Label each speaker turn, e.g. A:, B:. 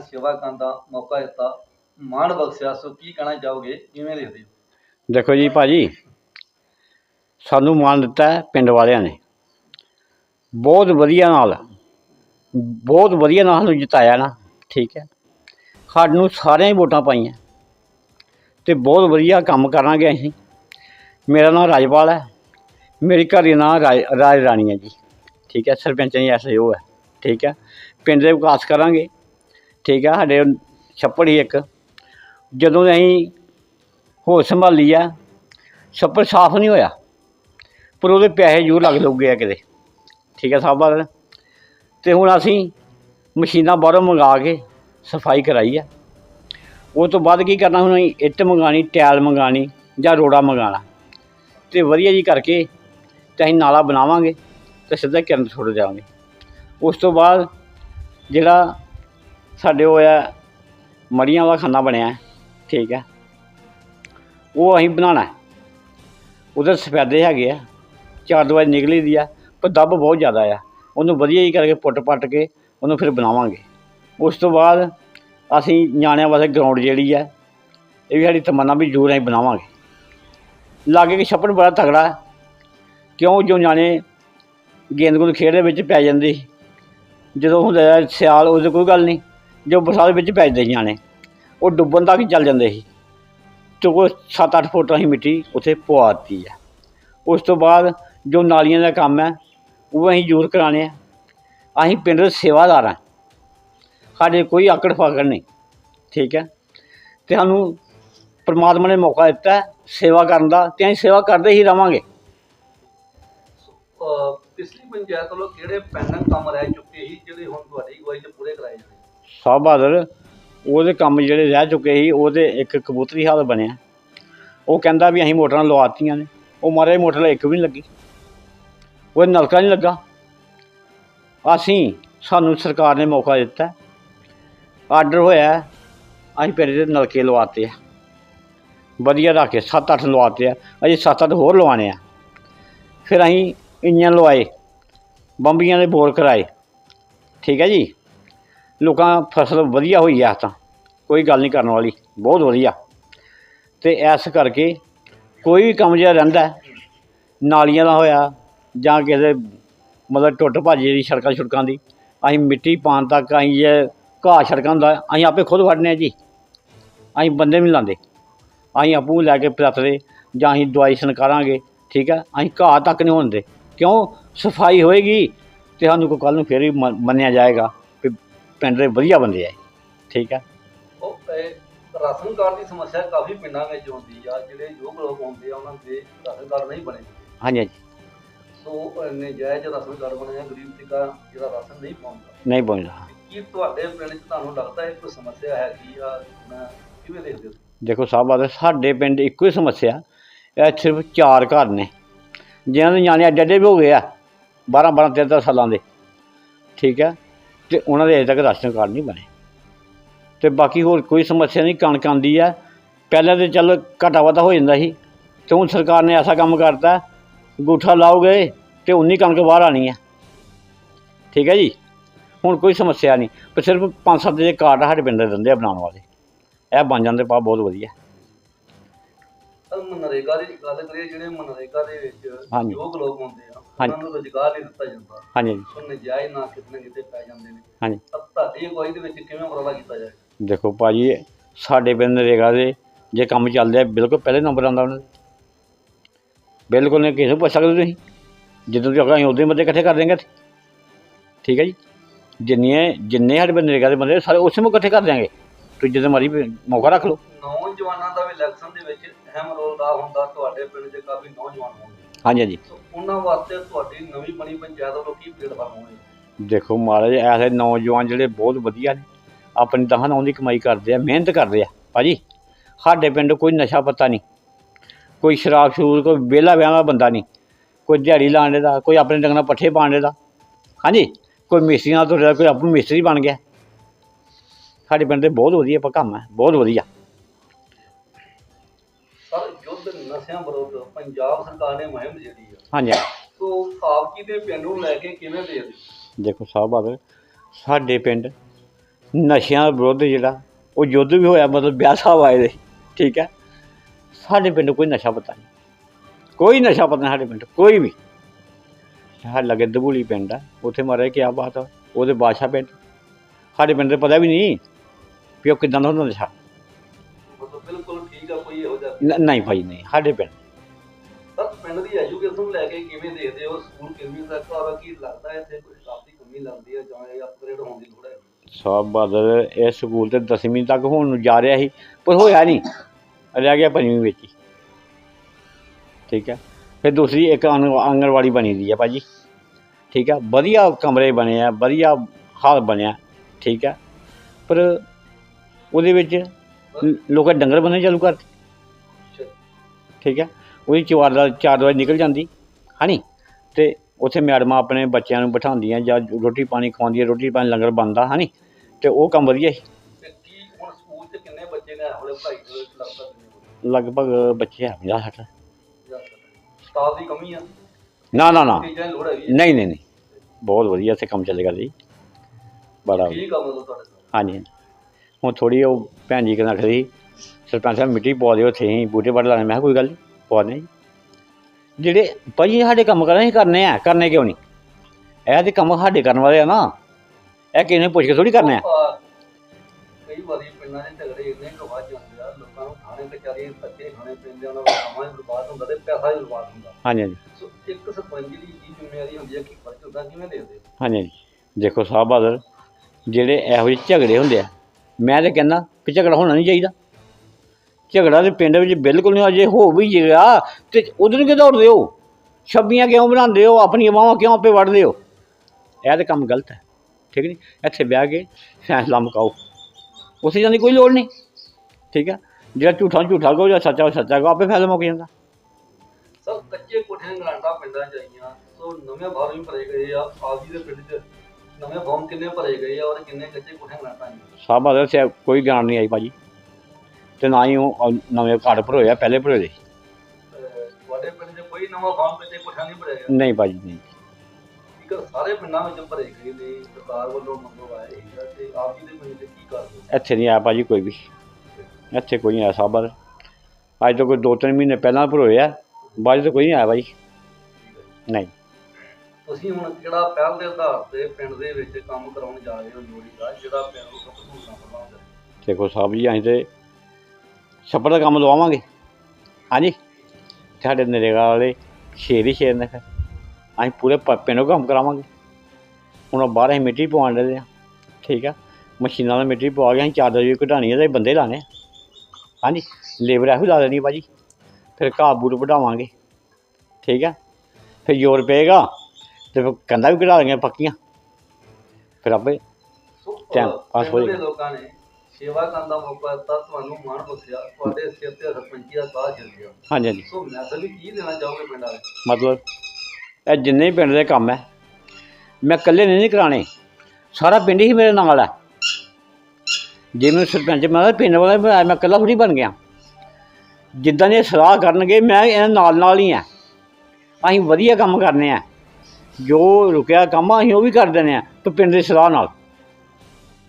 A: ਨੇ ਸੇਵਾ ਕਰਨ ਦਾ ਮੌਕਾ ਦਿੱਤਾ। ਮਾਣ ਬਖਸ਼ਿਆ। ਸੋ ਕੀ ਕਹਿਣਾ ਚਾਹੋਗੇ? ਕਿਵੇਂ ਦੇਖਦੇ ਹੋ?
B: ਦੇਖੋ ਜੀ ਭਾਜੀ, ਸਾਨੂੰ ਮਾਣ ਦਿੱਤਾ ਹੈ ਪਿੰਡ ਵਾਲਿਆਂ ਨੇ। ਬਹੁਤ ਵਧੀਆ ਨਾਲ, ਬਹੁਤ ਵਧੀਆ ਨਾਲ ਸਾਨੂੰ ਜਿਤਾਇਆ ਨਾ, ਠੀਕ ਹੈ। ਸਾਨੂੰ ਸਾਰਿਆਂ ਹੀ ਵੋਟਾਂ ਪਾਈਆਂ। ਤੇ ਬਹੁਤ ਵਧੀਆ ਕੰਮ ਕਰਾਂਗੇ ਅਸੀਂ। ਮੇਰਾ ਨਾਮ ਰਾਜਪਾਲ ਹੈ। ਮੇਰੀ ਘਰ ਦਾ ਨਾਮ ਰਾਜ ਰਾਜ ਰਾਣੀ ਹੈ ਜੀ। ਠੀਕ ਹੈ, ਸਰਪੰਚ ਜੀ ਐਸੇ ਉਹ ਹੈ। ਠੀਕ ਹੈ, ਪਿੰਡ ਦੇ ਵਿਕਾਸ ਕਰਾਂਗੇ। ਠੀਕ ਹੈ ਸਾਡੇ ਛੱਪੜ ਹੀ ਇੱਕ। ਜਦੋਂ ਅਸੀਂ ਹੋਸ਼ ਸੰਭਾਲੀ ਆ, ਛੱਪੜ ਸਾਫ਼ ਨਹੀਂ ਹੋਇਆ, ਪਰ ਉਹਦੇ ਪੈਸੇ ਜ਼ਰੂਰ ਲੱਗ ਲੁੱਗੇ ਆ ਕਿਤੇ। ਠੀਕ ਹੈ ਸਾਹਿਬਾਨ ਤੇ ਹੁਣ ਅਸੀਂ ਮਸ਼ੀਨਾਂ ਬਾਹਰੋਂ ਮੰਗਾ ਕੇ ਸਫ਼ਾਈ ਕਰਾਈ ਆ। ਉਹ ਤੋਂ ਬਾਅਦ ਕੀ ਕਰਨਾ, ਹੁਣ ਅਸੀਂ ਇੱਟ ਮੰਗਾਣੀ ਟੈਲ ਮੰਗਾਣੀ ਜਾਂ ਰੋੜਾ ਮੰਗਾਣਾ ਤੇ ਵਧੀਆ ਜੀ ਕਰਕੇ ਤੇ ਅਸੀਂ ਨਾਲਾ ਬਣਾਵਾਂਗੇ ਤੇ ਸਿੱਧਾ ਕਿਰਨ ਛੋੜ ਜਾਵਾਂਗੇ। ਉਸ ਤੋਂ ਬਾਅਦ ਜਿਹੜਾ ਸਾਡੇ ਉਹ ਹੋਇਆ ਮੜੀਆਂ ਵਾਲਾ ਖਾਨਾ ਬਣਿਆ, ਠੀਕ ਹੈ ਉਹ ਅਸੀਂ ਬਣਾਉਣਾ। ਉਹਦੇ ਸਫੈਦੇ ਹੈਗੇ ਆ, ਚਾਰ ਦਵਾਈ ਨਿਕਲੀ ਦੀ ਆ, ਪਰ ਦੱਬ ਬਹੁਤ ਜ਼ਿਆਦਾ ਆ। ਉਹਨੂੰ ਵਧੀਆ ਹੀ ਕਰਕੇ ਪੁੱਟ ਪੱਟ ਕੇ ਉਹਨੂੰ ਫਿਰ ਬਣਾਵਾਂਗੇ। ਉਸ ਤੋਂ ਬਾਅਦ ਅਸੀਂ ਨਿਆਣਿਆਂ ਵਾਸਤੇ ਗਰਾਊਂਡ ਜਿਹੜੀ ਆ, ਇਹ ਵੀ ਸਾਡੀ ਤਮੰਨਾ ਵੀ ਜ਼ਰੂਰ ਅਸੀਂ ਬਣਾਵਾਂਗੇ। ਲਾਗੇ ਕਿ ਛੱਪੜ ਬੜਾ ਤਗੜਾ ਹੈ ਕਿਉਂ ਜੋ ਨਿਆਣੇ ਗੇਂਦ ਗੁੰਦ ਖੇਡ ਦੇ ਵਿੱਚ ਪੈ ਜਾਂਦੇ ਜਦੋਂ ਹੁੰਦਾ ਹੈ ਸਿਆਲ, ਉਹਦੇ ਕੋਈ ਗੱਲ ਨਹੀਂ। ਜੋ ਬਰਸਾਤ ਵਿੱਚ ਪੈ ਸੀ ਨਿਆਣੇ, ਉਹ ਡੁੱਬਣ ਤੱਕ ਹੀ ਚੱਲ ਜਾਂਦੇ ਸੀ। ਤੇ ਕੋਈ 7-8 ਫੁੱਟ ਅਸੀਂ ਮਿੱਟੀ ਉੱਥੇ ਪਵਾ ਦਿੱਤੀ ਹੈ ਉਸ ਤੋਂ ਬਾਅਦ ਜੋ ਨਾਲੀਆਂ ਦਾ ਕੰਮ ਹੈ, ਉਹ ਅਸੀਂ ਜ਼ਰੂਰ ਕਰਾਣੇ ਆ। ਅਸੀਂ ਪਿੰਡ ਦੇ ਸੇਵਾਦਾਰ ਹਾਂ ਸਾਡੇ ਕੋਈ ਆਕੜ ਫਾਕੜ ਨਹੀਂ, ਠੀਕ ਹੈ? ਤੇ ਸਾਨੂੰ ਪਰਮਾਤਮਾ ਨੇ ਮੌਕਾ ਦਿੱਤਾ ਸੇਵਾ ਕਰਨ ਦਾ ਤੇ ਅਸੀਂ ਸੇਵਾ ਕਰਦੇ ਹੀ ਰਵਾਂਗੇ।
A: ਪਿਛਲੀ ਪੰਚਾਇਤ ਵੱਲੋਂ ਕਿਹੜੇ ਪੈਂਡਿੰਗ ਕੰਮ ਰਹਿ ਚੁੱਕੇ ਸੀ, ਜਿਹੜੇ ਹੁਣ ਤੁਹਾਡੀ ਅਗਵਾਈ 'ਚ ਪੂਰੇ ਕਰਾਏ ਜਾਣੇ?
B: ਸਾਹਿਬ ਬਹਾਦਰ, ਉਹਦੇ ਕੰਮ ਜਿਹੜੇ ਰਹਿ ਚੁੱਕੇ ਸੀ, ਉਹਦੇ ਇੱਕ ਕਬੂਤਰੀ ਹਾਲ ਬਣਿਆ। ਉਹ ਕਹਿੰਦਾ ਵੀ ਅਸੀਂ ਮੋਟਰਾਂ ਲਵਾਤੀਆਂ ਨੇ। ਉਹ ਮਾਰੇ ਮੋਟਰ ਇੱਕ ਵੀ ਨਹੀਂ ਲੱਗੀ। ਉਹ ਨਲਕਾ ਨਹੀਂ ਲੱਗਾ। ਅਸੀਂ, ਸਾਨੂੰ ਸਰਕਾਰ ਨੇ ਮੌਕਾ ਦਿੱਤਾ। ਆਰਡਰ ਹੋਇਆ, ਅਸੀਂ ਪਿੰਡ ਦੇ ਨਲਕੇ ਲਵਾਤੇ ਆ। ਵਧੀਆ ਰੱਖ ਕੇ 7-8 ਲਵਾਤੇ ਆ। ਅਜੇ 7-8 ਹੋਰ ਲਵਾਣੇ ਆ। ਫਿਰ ਅਸੀਂ ਇੰਜਨ ਲਵਾਏ। ਬੰਬੀਆਂ ਦੇ ਬੋਰ ਕਰਾਏ। ਠੀਕ ਹੈ ਜੀ? ਲੋਕਾਂ ਫਸਲ ਵਧੀਆ ਹੋਈ ਆ ਤਾਂ, ਕੋਈ ਗੱਲ ਨਹੀਂ ਕਰਨ ਵਾਲੀ, ਬਹੁਤ ਵਧੀਆ। ਤੇ ਐਸ ਕਰਕੇ ਕੋਈ ਵੀ ਕੰਮ ਜਿਹਾ ਰਹਿੰਦਾ, ਨਾਲੀਆਂ ਦਾ ਹੋਇਆ, ਜਾਂ ਕਿਸੇ ਮਤਲਬ ਟੁੱਟ ਭੱਜ ਜਿਹੜੀ ਸੜਕਾਂ ਛੁੜਕਾਂ ਦੀ, ਅਸੀਂ ਮਿੱਟੀ ਪਾਉਣ ਤੱਕ ਅਸੀਂ ਜੇ ਘਾਹ ਸੜਕਾਂ ਦਾ, ਅਸੀਂ ਆਪੇ ਖੁਦ ਵੱਢਨੇ ਆ ਜੀ। ਅਸੀਂ ਬੰਦੇ ਵੀ ਨਹੀਂ ਲਾਉਂਦੇ। ਅਸੀਂ ਆਪੂ ਲੈ ਕੇ ਪਰਤਦੇ, ਜਾਂ ਅਸੀਂ ਦਵਾਈ ਛਣਕਾਰਾਂਗੇ, ਠੀਕ ਹੈ ਅਸੀਂ ਘਾਹ ਤੱਕ ਨਹੀਂ ਹੁੰਦੇ। ਕਿਉਂ? ਸਫ਼ਾਈ ਹੋਏਗੀ ਤੇ ਸਾਨੂੰ ਕੋਈ ਕੱਲ ਨੂੰ ਫਿਰ ਵੀ ਮੰਨ- ਮੰਨਿਆ ਜਾਏਗਾ। ਪਿੰਡ ਦੇ ਵਧੀਆ ਬੰਦੇ ਆ ਇਹ। ਠੀਕ
A: ਉਹ ਇਹ ਰਾਸ਼ਨ ਕਾਰਡ ਦੀ ਸਮੱਸਿਆ ਕਾਫੀ ਪਿੰਡਾਂ ਵਿੱਚ ਆਉਂਦੀ ਆ ਜਿਹੜੇ ਯੋਗ ਲੋਕ ਆਉਂਦੇ ਆ ਉਹਨਾਂ ਦੇ ਰਾਸ਼ਨ ਕਾਰਡ ਨਹੀਂ ਬਣੇ ਹੁੰਦੇ।
B: ਹਾਂਜੀ ਹਾਂਜੀ।
A: ਸੋ ਜਾਇਜ਼ ਰਾਸ਼ਨ ਕਾਰਡ ਬਣਿਆ ਗਰੀਬ ਤੀਕਾ ਜਿਹੜਾ ਰਾਸ਼ਨ ਨਹੀਂ ਪਾਉਂਦਾ।
B: ਨਹੀਂ ਪਹੁੰਚਦਾ
A: ਕੀ ਤੁਹਾਡੇ ਪਿੰਡ 'ਚ ਤੁਹਾਨੂੰ ਲੱਗਦਾ ਹੈ ਕੋਈ ਸਮੱਸਿਆ ਹੈਗੀ ਆ? ਮੈਂ ਕਿਵੇਂ ਦੇਖਦੇ ਹੋ?
B: ਦੇਖੋ ਸਾਹਿਬ ਬਾਦ ਸਾਡੇ ਪਿੰਡ ਇੱਕੋ ਹੀ ਸਮੱਸਿਆ। ਇਹ ਸਿਰਫ ਚਾਰ ਘਰ ਨੇ। ਜਿਨ੍ਹਾਂ ਦੇ ਨਿਆਣੇ ਅੱਡੇ ਅੱਡੇ ਵੀ ਹੋ ਗਏ ਆ 12 12 13 ਸਾਲਾਂ ਦੇ। ਠੀਕ ਹੈ ਤੇ ਉਹਨਾਂ ਦੇ ਅਜੇ ਤੱਕ ਰਾਸ਼ਨ ਕਾਰਡ ਨਹੀਂ ਬਣੇ। ਤੇ ਬਾਕੀ ਹੋਰ ਕੋਈ ਸਮੱਸਿਆ ਨਹੀਂ, ਕਣਕ ਆਉਂਦੀ ਹੈ। ਪਹਿਲਾਂ ਤੇ ਚੱਲ ਘਾਟਾ ਵਾਧਾ ਹੋ ਜਾਂਦਾ ਸੀ। ਤੇ ਹੁਣ ਸਰਕਾਰ ਨੇ ਐਸਾ ਕੰਮ ਕਰਤਾ, ਅੰਗੂਠਾ ਲਾਓਗੇ ਤੇ ਉਨੀ ਕਣਕ ਬਾਹਰ ਆਣੀ ਹੈ। ਠੀਕ ਹੈ ਜੀ? ਹੁਣ ਕੋਈ ਸਮੱਸਿਆ ਨਹੀਂ। ਪਰ ਸਿਰਫ ਪੰਜ ਸੱਤ ਦੇ ਕਾਰਡ ਸਾਡੇ ਪਿੰਡ ਦੇ ਦਿੰਦੇ ਆ ਬਣਾਉਣ ਵਾਲੇ। ਇਹ ਬਣ ਜਾਂਦੇ ਪਾ ਬਹੁਤ ਵਧੀਆ।
A: ਮਨਰੇਗਾ ਦੀ ਗੱਲ ਕਰੀਏ ਜਿਹੜੇ ਮਨਰੇਗਾ ਦੇ ਵਿੱਚ
B: ਹਾਂਜੀ।
A: ਯੋਗ ਲੋਕ ਹੁੰਦੇ ਆ
B: ਹਾਂਜੀ।
A: ਉਹਨਾਂ ਨੂੰ ਰੁਜ਼ਗਾਰ ਨਹੀਂ ਦਿੱਤਾ ਜਾਂਦਾ।
B: ਹਾਂਜੀ।
A: ਉਹ ਨਜਾਇਜ਼ ਨਾ ਕਿਤੇ ਨਾ ਕਿਤੇ ਪੈ ਜਾਂਦੇ ਨੇ।
B: ਹਾਂਜੀ।
A: ਤਾਂ ਤੁਹਾਡੀ ਅਗਵਾਈ ਦੇ ਵਿੱਚ ਕਿਵੇਂ ਉਪਰਾਲਾ ਕੀਤਾ ਜਾਏ?
B: ਦੇਖੋ ਭਾਜੀ ਸਾਡੇ ਪਿੰਡ ਨਰੇਗਾ ਦੇ ਜੇ ਕੰਮ ਚੱਲਦੇ ਬਿਲਕੁਲ ਪਹਿਲੇ ਨੰਬਰ ਆਉਂਦਾ ਉਹਨਾਂ ਦਾ। ਬਿਲਕੁਲ ਨਹੀਂ ਕਿਸੇ ਨੂੰ ਪੁੱਛ ਸਕਦੇ ਤੁਸੀਂ। ਜਦੋਂ ਤੱਕ ਅਸੀਂ ਹੀ ਬੰਦੇ ਇਕੱਠੇ ਕਰ ਦੇਂਗੇ ਇੱਥੇ। ਠੀਕ ਹੈ ਜੀ? ਜਿੰਨੇ ਜਿੰਨੇ ਸਾਡੇ ਪਿੰਡ ਨਰੇਗਾ ਦੇ ਬੰਦੇ ਸਾਰੇ ਉਸੇ ਨੂੰ ਇਕੱਠੇ ਕਰ ਦਿਆਂਗੇ। ਤੁਸੀਂ ਜਦੋਂ ਮਰਜ਼ੀ ਵੀ ਮੌਕਾ ਰੱਖ ਲਓ।
A: ਨੌਜਵਾਨਾਂ ਦਾ ਵੀ ਇਲੈਕਸ਼ਨ ਦੇ ਵਿੱਚ ਅਹਿਮ ਰੋਲ ਦਾ ਹੁੰਦਾ ਤੁਹਾਡੇ ਪਿੰਡ 'ਚ ਕਾਫੀ ਨੌਜਵਾਨ ਹੋਣਗੇ।
B: ਹਾਂਜੀ ਹਾਂਜੀ।
A: ਸੋ ਉਹਨਾਂ ਵਾਸਤੇ ਤੁਹਾਡੀ ਨਵੀਂ ਬਣੀ ਪੰਚਾਇਤ ਵੱਲੋਂ ਕੀ ਪਲੇਟਫਾਰਮ ਹੋਵੇ
B: ਦੇਖੋ ਮਹਾਰਾਜ ਐਸੇ ਨੌਜਵਾਨ ਜਿਹੜੇ ਬਹੁਤ ਵਧੀਆ ਨੇ ਆਪਣੀ ਦਹਾਂ ਨੌਂ ਦੀ ਕਮਾਈ ਕਰਦੇ ਆ ਮਿਹਨਤ ਕਰਦੇ ਆ। ਭਾਜੀ ਸਾਡੇ ਪਿੰਡ ਕੋਈ ਨਸ਼ਾ ਪੱਤਾ ਨਹੀਂ ਕੋਈ ਸ਼ਰਾਬ ਸ਼ੂਰ ਕੋਈ ਵਿਹਲਾ ਵਿਆਹਾਂ ਬੰਦਾ ਨਹੀਂ ਕੋਈ ਦਿਹਾੜੀ ਲਾਣੇ ਦਾ ਕੋਈ ਆਪਣੇ ਡੰਗਰਾਂ ਪੱਠੇ ਪਾਣੇ ਦਾ। ਹਾਂਜੀ ਕੋਈ ਮਿਸਤਰੀ ਨਾਲ ਤੁਰਿਆ ਕੋਈ ਆਪਣਾ ਮਿਸਤਰੀ ਬਣ ਗਿਆ। ਸਾਡੇ ਪਿੰਡ ਦੇ ਬਹੁਤ ਵਧੀਆ ਪ- ਕੰਮ ਹੈ ਬਹੁਤ ਵਧੀਆ।
A: ਸਰ ਯੁੱਧ ਨਸ਼ਿਆਂ ਵਿਰੁੱਧ ਪੰਜਾਬ ਸਰਕਾਰ ਨੇ ਮੁਹਿੰਮ ਜਿਹੜੀ ਆ।
B: ਹਾਂਜੀ
A: ਸੋ ਆਪਕੀ ਦੇ ਪਿੰਡ ਨੂੰ ਲੈ ਕੇ ਕਿਵੇਂ ਦੇਖਦੇ
B: ਦੇਖੋ ਸਾਹਿਬ ਬਾਦਲ ਸਾਡੇ ਪਿੰਡ ਨਸ਼ਿਆਂ ਦਾ ਵਿਰੁੱਧ ਜਿਹੜਾ ਉਹ ਯੁੱਧ ਵੀ ਹੋਇਆ ਮਤਲਬ ਵਿਆਹ ਸਾਹਿਬ ਆਏ ਦੇ ਠੀਕ ਹੈ। ਸਾਡੇ ਪਿੰਡ ਕੋਈ ਨਸ਼ਾ ਪਤਾ ਨਹੀਂ। ਕੋਈ ਨਸ਼ਾ ਪਤਾ ਨਹੀਂ ਸਾਡੇ ਪਿੰਡ ਕੋਈ ਵੀ। ਸਾਡੇ ਲੱਗੇ ਦਬੂਲੀ ਪਿੰਡ ਆ ਉੱਥੇ ਮਾਰੇ ਕੀ ਬਾਤ ਆ ਉਹਦੇ ਬਾਦਸ਼ਾਹ ਪਿੰਡ। ਸਾਡੇ ਪਿੰਡ ਦੇ ਪਤਾ ਵੀ ਨਹੀਂ। ਵੀ ਉਹ ਕਿਦਾਂ ਦਾ ਹੁੰਦਾ ਨਸ਼ਾ
A: ਮਤਲਬ ਬਿਲਕੁਲ ਠੀਕ ਆ ਕੋਈ ਇਹੋ ਜਿਹਾ
B: ਨ- ਨਹੀਂ ਭਾਈ ਨਹੀਂ ਸਾਡੇ ਪਿੰਡ।
A: ਸਰ ਪਿੰਡ ਦੀ ਐਜੂਕੇਸ਼ਨ ਨੂੰ ਲੈ ਕੇ ਕਿਵੇਂ ਦੇਖਦੇ ਹੋ? ਸਕੂਲ ਕਿੰਨੀ ਤੱਕ ਆ ਕੀ ਲੱਗਦਾ ਹੈ ਇੱਥੇ? ਕੋਈ ਸਟਾਫ ਦੀ ਕਮੀ ਲੱਗਦੀ ਹੈ ਜਾਂ ਇਹ ਅਪਗ੍ਰੇਡ ਹੋਣ ਦੀ ਲੋੜ ਹੈ?
B: ਸਾਹਿਬ ਬਹਾਦਰ ਇਹ ਸਕੂਲ ਤੇ 10ਵੀਂ ਤੱਕ ਹੋਣ ਨੂੰ ਜਾ ਰਿਹਾ ਸੀ ਪਰ ਹੋਇਆ ਨਹੀਂ। ਰਹਿ ਗਿਆ ਪੰਜਵੀਂ ਵਿੱਚ ਹੀ। ਠੀਕ ਹੈ। ਫਿਰ ਦੂਸਰੀ ਇੱਕ ਆਂਗਣ- ਆਂਗਣਵਾੜੀ ਬਣੀ ਦੀ ਹੈ ਭਾਜੀ। ਠੀਕ ਹੈ। ਵਧੀਆ ਕਮਰੇ ਬਣੇ ਆ ਵਧੀਆ ਹਾਲ ਬਣਿਆ। ਠੀਕ ਹੈ। ਪਰ ਉਹਦੇ ਵਿੱਚ ਲੋਕਾਂ ਡੰਗਰ ਬੰਨੇ ਚਾਲੂ ਕਰ ਠੀਕ ਹੈ? ਉਹਦੀ ਚਾਰ ਦਾ ਚਾਰ ਵਜੇ ਨਿਕਲ ਜਾਂਦੀ ਹਨੀ ਤੇ ਉੱਥੇ ਮੈਡਮਾਂ ਆਪਣੇ ਬੱਚਿਆਂ ਨੂੰ ਬਿਠਾਉਂਦੀਆਂ ਜਾਂ ਰੋਟੀ ਪਾਣੀ ਖਵਾਉਂਦੀਆਂ ਰੋਟੀ ਪਾਣੀ ਲੰਗਰ ਬਣਦਾ ਹਨੀ ਤੇ ਉਹ ਕੰਮ ਵਧੀਆ ਸੀ।
A: ਹੁਣ
B: ਲਗਭਗ ਬੱਚੇ ਆ 50 60
A: ਸਟਾਫ ਦੀ ਕਮੀ ਆ?
B: ਨਾ ਨਾ ਨਾ। ਨਹੀਂ ਨਹੀਂ ਨਹੀਂ। ਬਹੁਤ ਵਧੀਆ ਇੱਥੇ ਕੰਮ ਚੱਲੇਗਾ ਜੀ। ਬੜਾ
A: ਠੀਕ ਤੁਹਾਡੇ
B: ਹਾਂਜੀ। ਹੁਣ ਥੋੜੀ ਉਹ ਭੈਣ ਜੀ ਕਹਿੰਦਾ ਖਰੀ ਸਰਪੰਚ ਸਾਹਿਬ ਮਿੱਟੀ ਪਵਾ ਦਿਓ ਉੱਥੇ ਹੀ ਬੂਟੇ ਵੱਢ ਲਾਣੇ ਮੈਂ ਕਿਹਾ ਕੋਈ ਗੱਲ ਨਹੀਂ ਪਵਾ ਦੇ ਜੀ ਜਿਹੜੇ ਭਾਈ ਸਾਡੇ ਕੰਮ ਕਰਨੇ ਹੀ ਕਰਨੇ ਆ ਕਰਨੇ ਕਿਉਂ ਨਹੀਂ ਇਹ ਤੇ ਕੰਮ ਸਾਡੇ ਕਰਨ ਵਾਲੇ ਆ ਨਾ। ਇਹ ਕਿਸੇ ਨੇ ਪੁੱਛ ਕੇ ਥੋੜੀ ਕਰਨੇ ਆ।
A: ਕਈ ਵਾਰੀ ਪਿੰਡਾਂ ਦੇ ਝਗੜੇ ਇੰਨੇ ਵੱਧ ਜਾਂਦੇ ਆ ਲੋਕਾਂ ਨੂੰ ਖਾਣੇ ਕਚਾਰੀ ਧੱਕੇ ਖਾਣੇ ਪੈਂਦੇ ਉਹਨਾਂ ਦਾ ਸਮਾਂ ਬਰਬਾਦ ਹੁੰਦਾ ਤੇ ਪੈਸਾ ਵੀ ਬਰਬਾਦ ਹੁੰਦਾ।
B: ਹਾਂਜੀ ਹਾਂਜੀ।
A: ਸੋ ਇੱਕ ਸਰਪੰਚ ਦੀ ਕੀ ਜ਼ਿੰਮੇਵਾਰੀ ਹੁੰਦੀ ਹੈ ਕਿ ਹੁੰਦਾ ਕਿਵੇਂ ਹੋ?
B: ਹਾਂਜੀ ਹਾਂਜੀ। ਦੇਖੋ ਸਾਹਿਬ ਬਹਾਦਰ ਜਿਹੜੇ ਇਹੋ ਜਿਹੇ ਝਗੜੇ ਹੁੰਦੇ ਆ ਮੈਂ ਤਾਂ ਕਹਿੰਦਾ ਕਿ ਝਗੜਾ ਹੋਣਾ ਨਹੀਂ ਚਾਹੀਦਾ। ਝਗੜਾ ਤੇ ਪਿੰਡ ਵਿੱਚ ਬਿਲਕੁਲ ਨਹੀਂ, ਅਜੇ ਹੋ ਵੀ ਗਿਆ ਤੇ ਉਧਰ ਕਿਉਂ ਦੌੜਦੇ ਹੋ? ਛੱਬੀਆਂ ਕਿਉਂ ਬਣਾਉਂਦੇ ਹੋ? ਆਪਣੀਆਂ ਬਾਹਾਂ ਕਿਉਂ ਆਪੇ ਵੜਦੇ ਹੋ? ਇਹ ਤਾਂ ਕੰਮ ਗਲਤ ਹੈ, ਠੀਕ ਨਹੀਂ? ਇੱਥੇ ਬਹਿ ਕੇ ਫੈਸਲਾ ਮੁਕਾਓ। ਉੱਥੇ ਜਾਂਦੀ ਕੋਈ ਲੋੜ ਨਹੀਂ, ਠੀਕ ਹੈ? ਜਿਹੜਾ ਝੂਠਾ ਝੂਠਾ ਕਹੋ ਜਾਂ ਸੱਚਾ ਸੱਚਾ ਕਹੋ, ਆਪੇ ਫੈਸਲਾ ਮੁੱਕ ਜਾਂਦਾ।
A: ਸਭ ਕੱਚੇ ਕੋਠਿਆਂ ਦੀਆਂ ਪਿੰਡਾਂ ਚ ਸੋ ਨਵੇਂ ਫਾਰਮ ਵੀ ਭਰੇ ਗਏ ਆ, ਆਪ ਦੇ ਪਿੰਡ 'ਚ ਨਵੇਂ ਫਾਰਮ ਕਿੰਨੇ ਭਰੇ ਗਏ ਆ ਔਰ ਕਿੰਨੇ ਕੱਚੇ ਦੀਆਂ ਗਰਾਂਟਾਂ ਆਈਆਂ
B: ਸਾਹਿਬ ਬਹਾਦਰ ਸੇ ਕੋਈ ਗਾਰੰਟੀ ਨਹੀਂ ਆਈ ਭਾਜੀ। ਤੇ ਨਾ ਹੀ ਉਹ ਅਹ, ਨਵੇਂ ਘਰ ਭਰੋਏ ਆ ਪਹਿਲੇ ਭਰੋਏ ਦੇ।
A: ਅਹ ਤੁਹਾਡੇ ਪਿੰਡ 'ਚ ਕੋਈ ਨਵਾਂ ਫਾਰਮ ਕੱਚੇ ਕੋਠਿਆਂ ਨਹੀਂ ਭਰਿਆ ਗਿਆ?
B: ਨਹੀਂ ਭਾਜੀ ਨਹੀਂ।
A: ਜੇਕਰ ਸਾਰੇ ਪਿੰਡਾਂ ਵਿੱਚ ਭਰੇ ਗਏ ਨੇ ਸਰਕਾਰ ਵੱਲੋਂ ਮੰਗੋ ਆਏ ਆ ਤੇ ਆਪ ਜੀ ਦੇ ਪਿੰਡ 'ਚ ਕੀ ਕਰਦੇ
B: ਇੱਥੇ ਨਹੀਂ ਆਇਆ ਭਾਜੀ ਕੋਈ ਵੀ। ਇੱਥੇ ਕੋਈ ਨਹੀਂ ਆਇਆ ਸਾਬਰ ਅੱਜ ਤੋਂ ਕੋਈ ਦੋ ਤਿੰਨ ਮਹੀਨੇ ਪਹਿਲਾਂ ਭਰੋਏ ਆ ਬਾਅਦ 'ਚ ਕੋਈ ਨਹੀਂ ਆਇਆ ਭਾਜੀ। ਨਹੀਂ।
A: ਤੁਸੀਂ ਹੁਣ ਕਿਹੜਾ ਪਹਿਲ ਦੇ ਆਧਾਰ ਤੇ ਪਿੰਡ ਦੇ ਵਿੱਚ ਕੰਮ ਕਰਾਉਣ ਜਾ ਰਹੇ ਹੋ ਜੋੜੀ ਦਾ, ਜਿਹੜਾ ਪਿੰਡ ਨੂੰ ਸਭ ਤੋਂ ਸਹੂਲਤਾਂ
B: ਦੇਖੋ ਸਾਹਿਬ ਜੀ, ਅਸੀਂ ਤੇ ਛੱਪੜ ਦਾ ਕੰਮ ਲਵਾਵਾਂਗੇ। ਹਾਂਜੀ? ਸਾਡੇ ਨਰੇਗਾ ਵਾਲੇ ਸ਼ੇਰ ਹੀ ਸ਼ੇਰ ਨੇ ਫਿਰ। ਅਸੀਂ ਪੂਰੇ ਪ- ਪਿੰਡ ਨੂੰ ਕੰਮ ਕਰਾਵਾਂਗੇ। ਹੁਣ ਉਹ ਬਾਹਰ ਅਸੀਂ ਮਿੱਟੀ ਪਵਾਉਣ ਦੇ ਆ। ਠੀਕ ਆ? ਮਸ਼ੀਨਾਂ ਨਾਲ ਮਿੱਟੀ ਪਵਾ ਕੇ ਅਸੀਂ ਚਾਦਰ ਵੀ ਕਢਾਣੀ ਆ ਤੇ ਬੰਦੇ ਲਾਣੇ ਆ। ਹਾਂਜੀ? ਲੇਬਰ ਇਹੋ ਲਾ ਦੇਣੀ ਆ ਭਾਜੀ। ਫਿਰ ਘਾਹ ਬੂਟ ਵਢਾਵਾਂਗੇ। ਠੀਕ ਆ? ਫਿਰ ਜ਼ੋਰ ਪਏਗਾ। ਤੇ ਫਿਰ ਕੰਧਾਂ ਵੀ ਕਢਾ ਦੇਣੀਆਂ ਪੱਕੀਆਂ। ਫਿਰ ਆਪੇ ਟਾਈਮ ਪਾਸ ਹੋ ਜਾਏਗਾ।
A: ਲੋਕਾਂ ਨੇ ਸੇਵਾ ਕਰਨ ਦਾ ਮੌਕਾ ਦਿੱਤਾ ਤੁਹਾਨੂੰ ਮਾਣ ਬਖਸ਼ਿਆ ਤੁਹਾਡੇ ਸਿਰ ਤੇ ਸਰਪੰਚੀ ਦਾ ਤਾਜ ਜਿੱਤ ਗਿਆ।
B: ਹਾਂਜੀ ਹਾਂਜੀ।
A: ਸੋ ਮੈਸੇਜ ਕੀ ਦੇਣਾ ਚਾਹੋਗੇ ਪਿੰਡ ਵਾਲੇ?
B: ਮਤਲਬ ਇਹ ਜਿੰਨੇ ਵੀ ਪਿੰਡ ਦੇ ਕੰਮ ਹੈ ਮੈਂ ਇਕੱਲੇ ਨਹੀਂ ਨਹੀਂ ਕਰਾਣੇ ਸਾਰਾ ਪਿੰਡ ਹੀ ਮੇਰੇ ਨਾਲ ਹੈ। ਜੇ ਮੈਨੂੰ ਸਰਪੰਚ ਮੈਂ ਪਿੰਡ ਵਾਲਾ ਬਣਾਇਆ ਮੈਂ ਇਕੱਲਾ ਥੋੜੀ ਬਣ ਗਿਆ। ਜਿੱਦਾਂ ਦੇ ਸਲਾਹ ਕਰਨਗੇ ਮੈਂ ਇਹਨਾਂ ਨਾਲ ਨਾਲ ਹੀ ਆ ਅਸੀਂ ਵਧੀਆ ਕੰਮ ਕਰਨੇ ਆ। ਜੋ ਰੁਕਿਆ ਕੰਮ ਆ, ਅਸੀਂ ਉਹ ਵੀ ਕਰ ਦਿੰਦੇ ਆ ਤੇ ਪਿੰਡ ਦੀ ਸਲਾਹ ਨਾਲ।